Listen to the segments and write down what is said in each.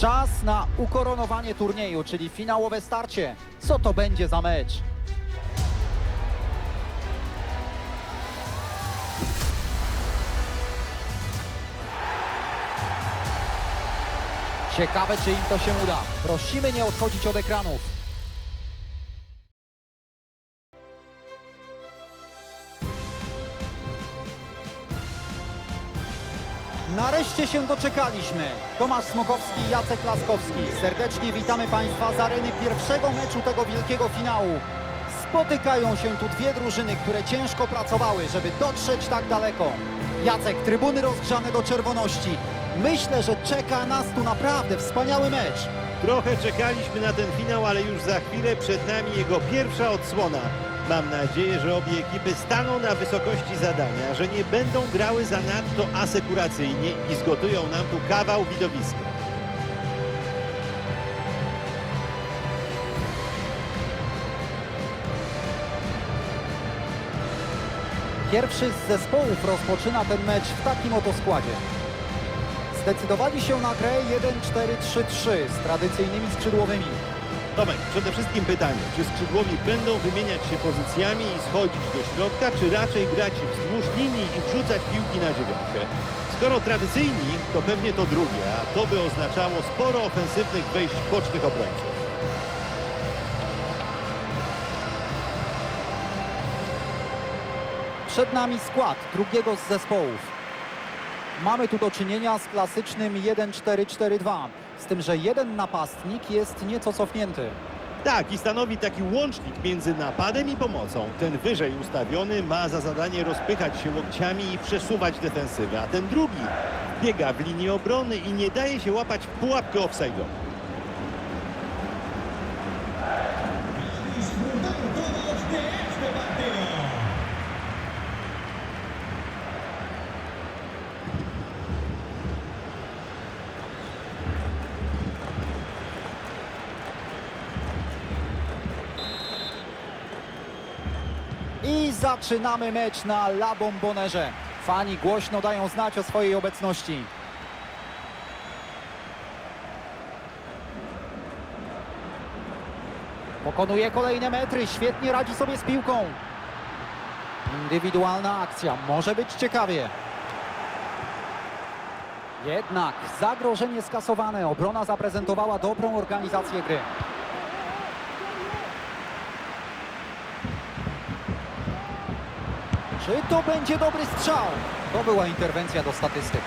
Czas na ukoronowanie turnieju, czyli finałowe starcie. Co to będzie za mecz? Ciekawe, czy im to się uda. Prosimy nie odchodzić od ekranów. Nareszcie się doczekaliśmy. Tomasz Smokowski i Jacek Laskowski. Serdecznie witamy Państwa z areny pierwszego meczu tego wielkiego finału. Spotykają się tu dwie drużyny, które ciężko pracowały, żeby dotrzeć tak daleko. Jacek, trybuny rozgrzane do czerwoności. Myślę, że czeka nas tu naprawdę wspaniały mecz. Trochę czekaliśmy na ten finał, ale już za chwilę przed nami jego pierwsza odsłona. Mam nadzieję, że obie ekipy staną na wysokości zadania, że nie będą grały zanadto asekuracyjnie i zgotują nam tu kawał widowiska. Pierwszy z zespołów rozpoczyna ten mecz w takim oto składzie. Zdecydowali się na grę 1-4-3-3 z tradycyjnymi skrzydłowymi. Tomek, przede wszystkim pytanie, czy skrzydłowi będą wymieniać się pozycjami i schodzić do środka, czy raczej grać wzdłuż linii i wrzucać piłki na dziewiątkę? Skoro tradycyjni, to pewnie to drugie, a to by oznaczało sporo ofensywnych wejść bocznych obrońców. Przed nami skład drugiego z zespołów. Mamy tu do czynienia z klasycznym 1-4-4-2, z tym, że jeden napastnik jest nieco cofnięty. Tak, i stanowi taki łącznik między napadem i pomocą. Ten wyżej ustawiony ma za zadanie rozpychać się łokciami i przesuwać defensywę, a ten drugi biega w linii obrony i nie daje się łapać w pułapkę offside'ową. I zaczynamy mecz na La Bombonerze. Fani głośno dają znać o swojej obecności. Pokonuje kolejne metry, świetnie radzi sobie z piłką. Indywidualna akcja, może być ciekawie. Jednak zagrożenie skasowane, obrona zaprezentowała dobrą organizację gry. Czy to będzie dobry strzał? To była interwencja do statystyk.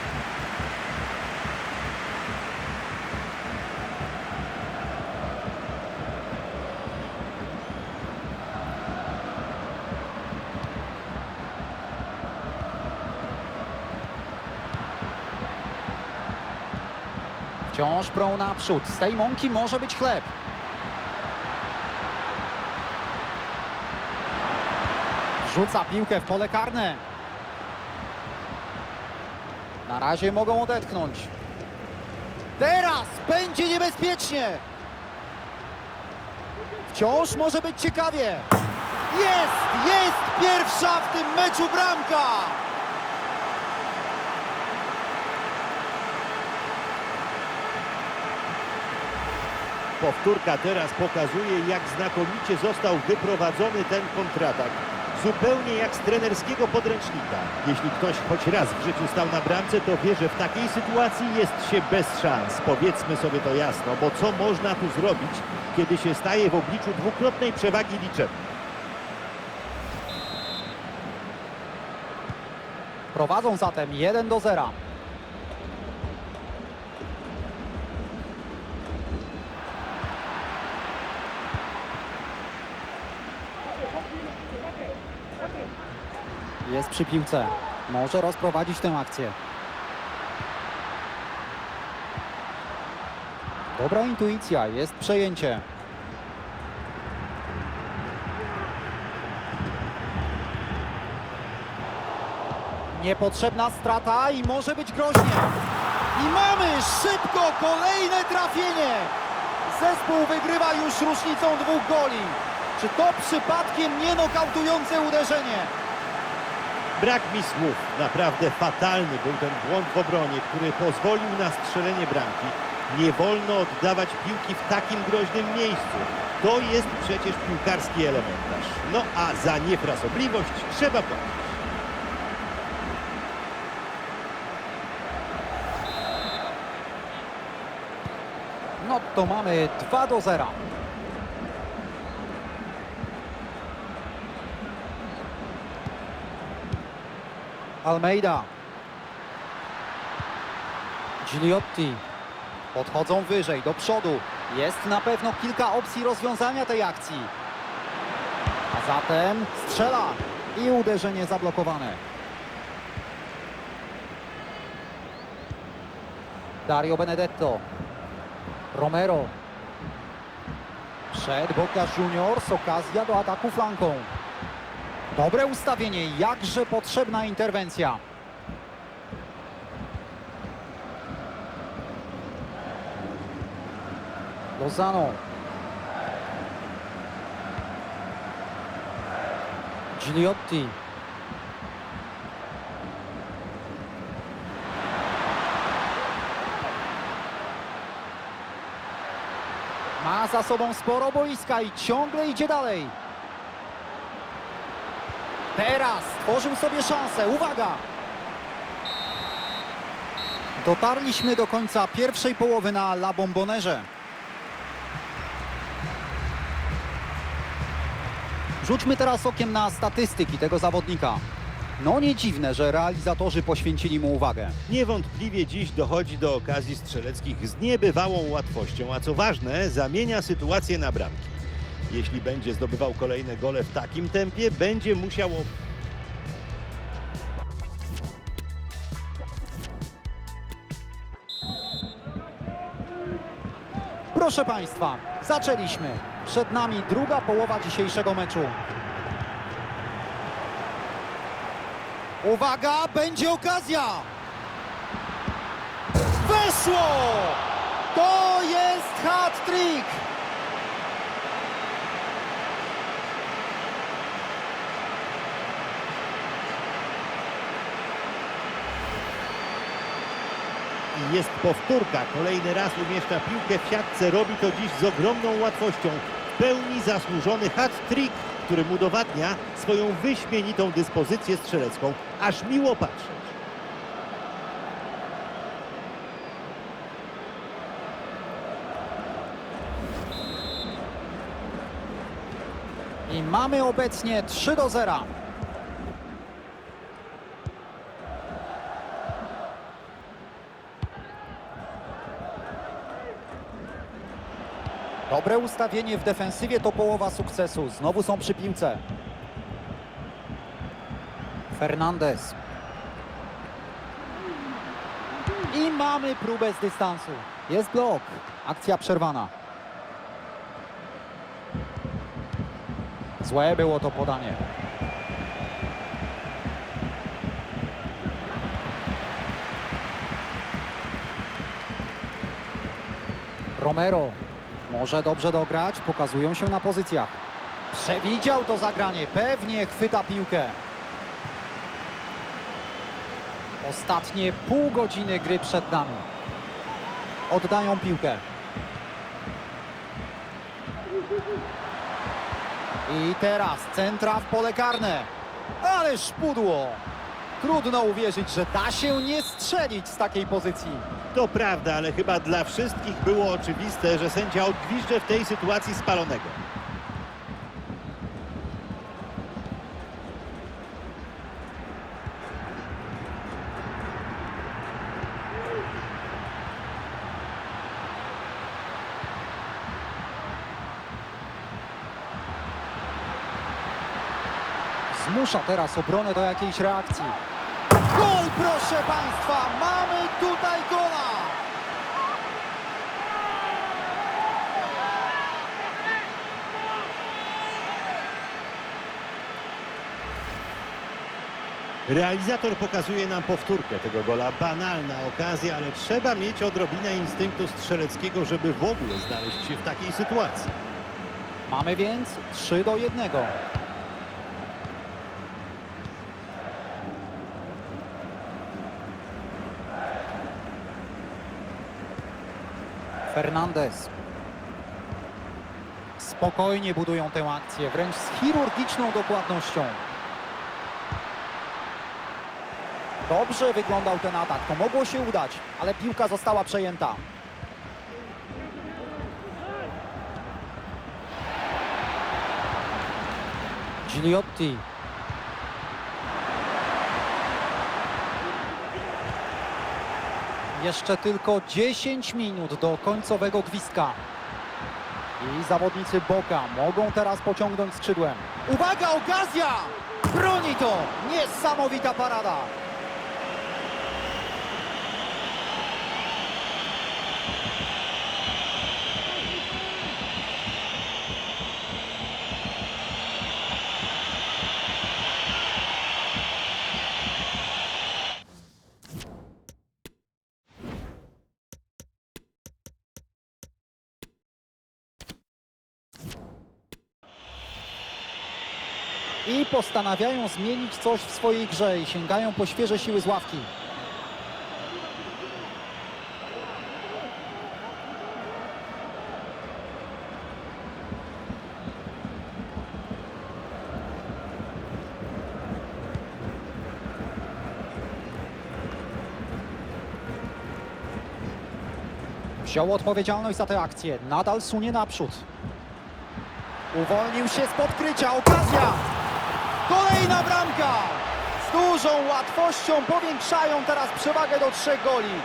Wciąż prą naprzód. Z tej mąki może być chleb. Rzuca piłkę w pole karne. Na razie mogą odetchnąć. Teraz będzie niebezpiecznie. Wciąż może być ciekawie. Jest, jest pierwsza w tym meczu bramka. Powtórka teraz pokazuje, jak znakomicie został wyprowadzony ten kontratak. Zupełnie jak z trenerskiego podręcznika. Jeśli ktoś choć raz w życiu stał na bramce, to wie, że w takiej sytuacji jest się bez szans. Powiedzmy sobie to jasno, bo co można tu zrobić, kiedy się staje w obliczu dwukrotnej przewagi liczebnej? Prowadzą zatem 1 do 0. Jest przy piłce. Może rozprowadzić tę akcję. Dobra intuicja, jest przejęcie. Niepotrzebna strata i może być groźnie. I mamy szybko kolejne trafienie. Zespół wygrywa już różnicą dwóch goli. Czy to przypadkiem nie nokautujące uderzenie? Brak mi słów. Naprawdę fatalny był ten błąd w obronie, który pozwolił na strzelenie bramki. Nie wolno oddawać piłki w takim groźnym miejscu. To jest przecież piłkarski elementarz. No a za niefrasobliwość trzeba płacić. No to mamy 2 do 0. Almeida. Gigliotti. Podchodzą wyżej, do przodu. Jest na pewno kilka opcji rozwiązania tej akcji. A zatem strzela i uderzenie zablokowane. Dario Benedetto. Romero. Przed Bocas Juniors okazja do ataku flanką. Dobre ustawienie, jakże potrzebna interwencja. Lozano. Gigliotti. Ma za sobą sporo boiska i ciągle idzie dalej. Teraz tworzył sobie szansę. Uwaga! Dotarliśmy do końca pierwszej połowy na La Bombonerze. Rzućmy teraz okiem na statystyki tego zawodnika. No nie dziwne, że realizatorzy poświęcili mu uwagę. Niewątpliwie dziś dochodzi do okazji strzeleckich z niebywałą łatwością, a co ważne, zamienia sytuację na bramki. Jeśli będzie zdobywał kolejne gole w takim tempie, będzie musiał Proszę Państwa, zaczęliśmy. Przed nami druga połowa dzisiejszego meczu. Uwaga, będzie okazja! Weszło! To jest hat-trick! I jest powtórka. Kolejny raz umieszcza piłkę w siatce. Robi to dziś z ogromną łatwością. W pełni zasłużony hat-trick, który mu udowadnia swoją wyśmienitą dyspozycję strzelecką. Aż miło patrzeć. I mamy obecnie 3 do 0. Dobre ustawienie w defensywie to połowa sukcesu. Znowu są przy piłce. Fernandez. I mamy próbę z dystansu. Jest blok. Akcja przerwana. Złe było to podanie. Romero może dobrze dograć, pokazują się na pozycjach. Przewidział to zagranie, pewnie chwyta piłkę. Ostatnie pół godziny gry przed nami. Oddają piłkę. I teraz centra w pole karne. Ależ pudło! Trudno uwierzyć, że da się nie strzelić z takiej pozycji. To prawda, ale chyba dla wszystkich było oczywiste, że sędzia odgwizdże w tej sytuacji spalonego. Zmusza teraz obronę do jakiejś reakcji. Gol, proszę Państwa! Mamy tutaj gola! Realizator pokazuje nam powtórkę tego gola. Banalna okazja, ale trzeba mieć odrobinę instynktu strzeleckiego, żeby w ogóle znaleźć się w takiej sytuacji. Mamy więc 3 do 1. Fernandez. Spokojnie budują tę akcję, wręcz z chirurgiczną dokładnością. Dobrze wyglądał ten atak, to mogło się udać, ale piłka została przejęta. Gigliotti. Jeszcze tylko 10 minut do końcowego gwizdka. I zawodnicy Boka mogą teraz pociągnąć skrzydłem. Uwaga, okazja! Broni to! Niesamowita parada! I postanawiają zmienić coś w swojej grze i sięgają po świeże siły z ławki. Wziął odpowiedzialność za tę akcję. Nadal sunie naprzód. Uwolnił się z podkrycia. Okazja! Kolejna bramka! Z dużą łatwością powiększają teraz przewagę do trzech goli.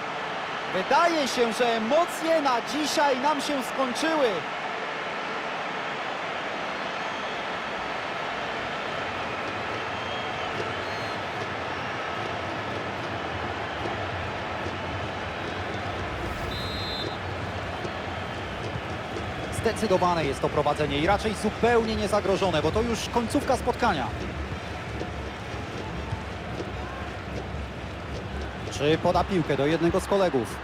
Wydaje się, że emocje na dzisiaj nam się skończyły. Zdecydowane jest to prowadzenie i raczej zupełnie niezagrożone, bo to już końcówka spotkania. Czy poda piłkę do jednego z kolegów?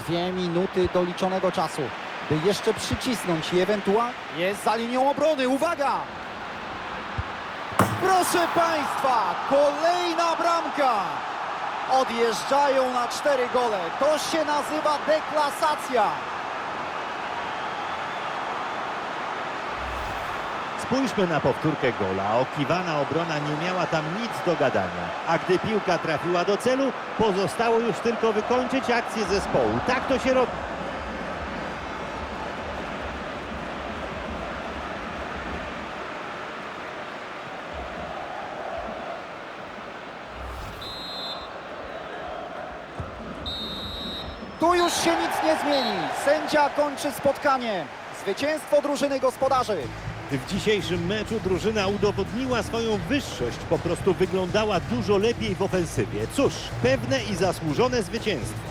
Dwie minuty doliczonego czasu, by jeszcze przycisnąć i ewentualnie... Jest za linią obrony, uwaga! Proszę Państwa, kolejna bramka! Odjeżdżają na cztery gole. To się nazywa deklasacja. Spójrzmy na powtórkę gola. Okiwana obrona nie miała tam nic do gadania. A gdy piłka trafiła do celu, pozostało już tylko wykończyć akcję zespołu. Tak to się robi. Tu już się nic nie zmieni. Sędzia kończy spotkanie. Zwycięstwo drużyny gospodarzy. W dzisiejszym meczu drużyna udowodniła swoją wyższość. Po prostu wyglądała dużo lepiej w ofensywie. Cóż, pewne i zasłużone zwycięstwo.